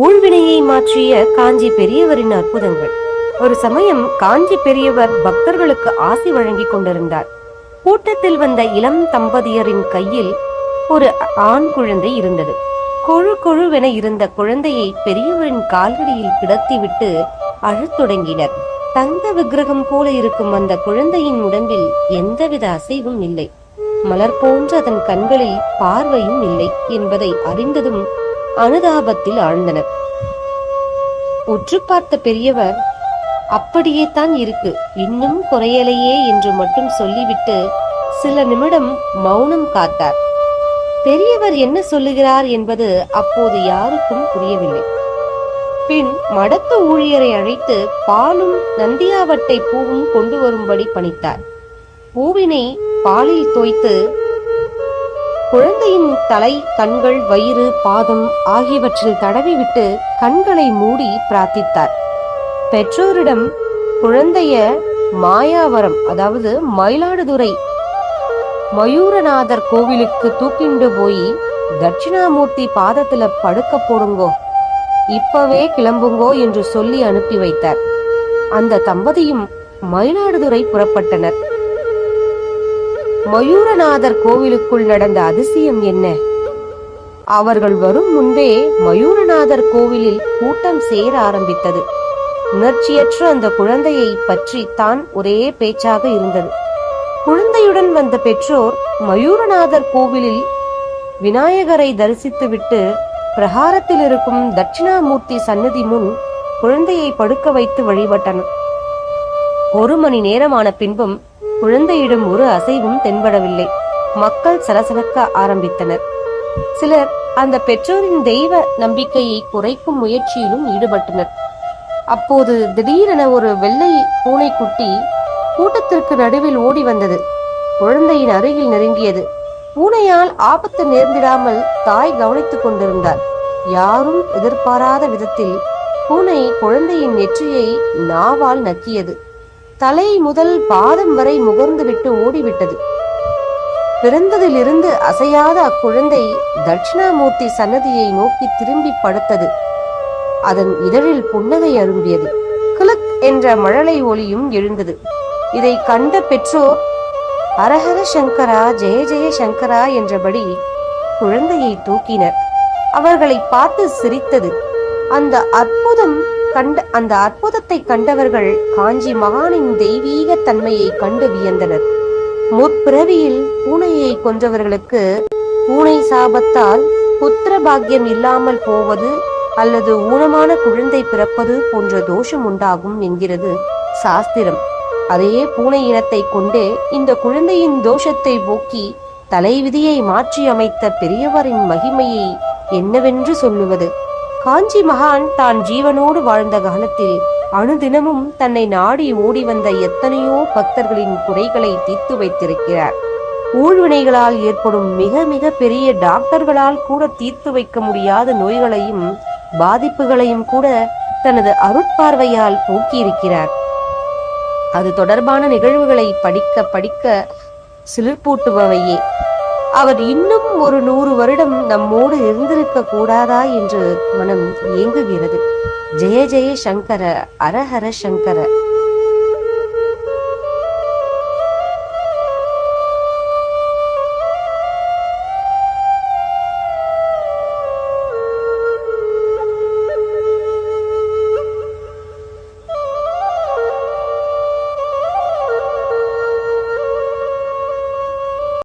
ஊழ்வினையை மாற்றிய காஞ்சி பெரியவரின் அற்புதங்கள். ஒரு சமயம் காஞ்சி பெரியவர் பக்தர்களுக்கு ஆசி வழங்கிக் கொண்டிருந்தார். கூட்டத்தில் வந்த இளம் தம்பதியரின் கையில் ஒரு ஆண் குழந்தை இருந்தது. கொழு கொழுவென இருந்த குழந்தையை பெரியவரின் கால்களில் கிடத்திவிட்டு அழத் தொடங்கினர். தங்க விக்கிரகம் போல இருக்கும் அந்த குழந்தையின் உடம்பில் எந்தவித அசைவும் இல்லை. மலர் போன்ற அதன் கண்களில் பார்வையும் இல்லை என்பதை அறிந்ததும் அனுதாபத்தில் ஆழ்ந்தன உற்று பார்த்த பெரியவர் அப்படியே தான் இருக்கு இன்னும் குறையலையே என்று மட்டும் சொல்லிவிட்டு சில நிமிடம் மௌனம் காத்தார். பெரியவர் என்ன சொல்லுகிறார் என்பது அப்போது யாருக்கும் புரியவில்லை. பின் மடத்து ஊழியரை அழைத்து பாலும் நந்தியாவட்டை பூவும் கொண்டு வரும்படி பணித்தார். பூவினை பாலில் தோய்த்து குழந்தையின் தலை கண்கள் வயிறு பாதம் ஆகியவற்றில் தடவிவிட்டு கண்களை மூடி பிரார்த்தித்தார். பெற்றோரிடம் குழந்தைய மாயாவரம் அதாவது மயிலாடுதுறை மயூரநாதர் கோவிலுக்கு தூக்கிண்டு போய் தட்சிணாமூர்த்தி பாதத்துல படுக்க போடுங்கோ இப்பவே கிளம்புங்கோ என்று சொல்லி அனுப்பி வைத்தார். அந்த தம்பதியும் மயிலாடுதுறை புறப்பட்டனர். மயூரநாதர் கோவிலுக்குள் நடந்த அதிசயம் என்ன? அவர்கள் வரும் முன்பே மயூரநாதர் கோவிலில் கூட்டம் சேர ஆரம்பித்தது. உணர்ச்சியற்ற அந்த குழந்தையை பற்றி தான் ஒரே பேச்சாக இருந்தது. குழந்தையுடன் வந்த பெற்றோர் மயூரநாதர் கோவிலில் விநாயகரை தரிசித்துவிட்டு பிரகாரத்தில் இருக்கும் தட்சிணாமூர்த்தி சன்னதி முன் குழந்தையை படுக்க வைத்து வழிபட்டனர். ஒரு மணி நேரமான பின்பும் குழந்தையிடம் ஒரு அசைவும் தென்படவில்லை. மக்கள் சலசலக்க ஆரம்பித்தனர். சிலர் அந்த பெற்றோரின் தெய்வ நம்பிக்கையை குறைக்கும் முயற்சியிலும் ஈடுபட்டனர். அப்போது திடீரென ஒரு வெள்ளை பூனைக்குட்டி கூட்டத்திற்கு நடுவில் ஓடி வந்தது. குழந்தையின் அருகில் நெருங்கியது. பூனையால் ஆபத்து நேர்ந்திடாமல் தாய் கவனித்துக் கொண்டிருந்தார் யாரும் எதிர்பாராத விதத்தில் பூனை குழந்தையின் நெற்றியை நாவால் நக்கியது. தலை முதல் பாதம் வரை முகர்ந்துவிட்டு ஓடிவிட்டது. பிறந்ததிலிருந்து அசையாத அக்குழந்தை தட்சிணாமூர்த்தி சன்னதியை நோக்கி திரும்பி படுத்தது. அதன் இதழில் புன்னகை அரும்பியது. கிளக் என்ற மழலை ஒளியும் எழுந்தது. இதை கண்ட பெற்றோர் அரஹர சங்கரா ஜெய ஜெய சங்கரா என்றபடி குழந்தையை தூக்கினர். அவர்களை பார்த்து சிரித்தது. அந்த அற்புதம் கண்ட அந்த அற்புதத்தை கண்டவர்கள் காஞ்சி மகானின் தெய்வீக தன்மையை கண்டு வியந்தனர். முற்பிறவியில் பூனையை கொன்றவர்களுக்கு பூனை சாபத்தால் புத்திர பாக்கியம் இல்லாமல் போவது அல்லது ஊனமான குழந்தை பிறப்பது போன்ற தோஷம் உண்டாகும் என்கிறது சாஸ்திரம். அதே பூனை இனத்தை கொண்டே இந்த குழந்தையின் தோஷத்தை போக்கி தலைவிதியை மாற்றி அமைத்த பெரியவரின் மகிமையை என்னவென்று சொல்லுவது? காஞ்சி மகான் தான் ஜீவனோடு வாழ்ந்த காலத்தில் அணுதினமும் தன்னை நாடி ஓடி வந்த எத்தனையோ பக்தர்களின் குறைகளை தீர்த்து வைத்திருக்கிறார். ஊழ்வினைகளால் ஏற்படும் மிக மிக பெரிய டாக்டர்களால் கூட தீர்த்து வைக்க முடியாத நோய்களையும் பாதிப்புகளையும் கூட தனது அருட்பார்வையால் போக்கியிருக்கிறார். அது தொடர்பான நிகழ்வுகளை படிக்க படிக்க சிலிர்ப்பூட்டுபவையே. அவர் இன்னும் ஒரு நூறு வருடம் நம்மோடு இருந்திருக்க கூடாதா என்று மனம் இயங்குகிறது ஜெய ஜெய சங்கர அரஹர சங்கர.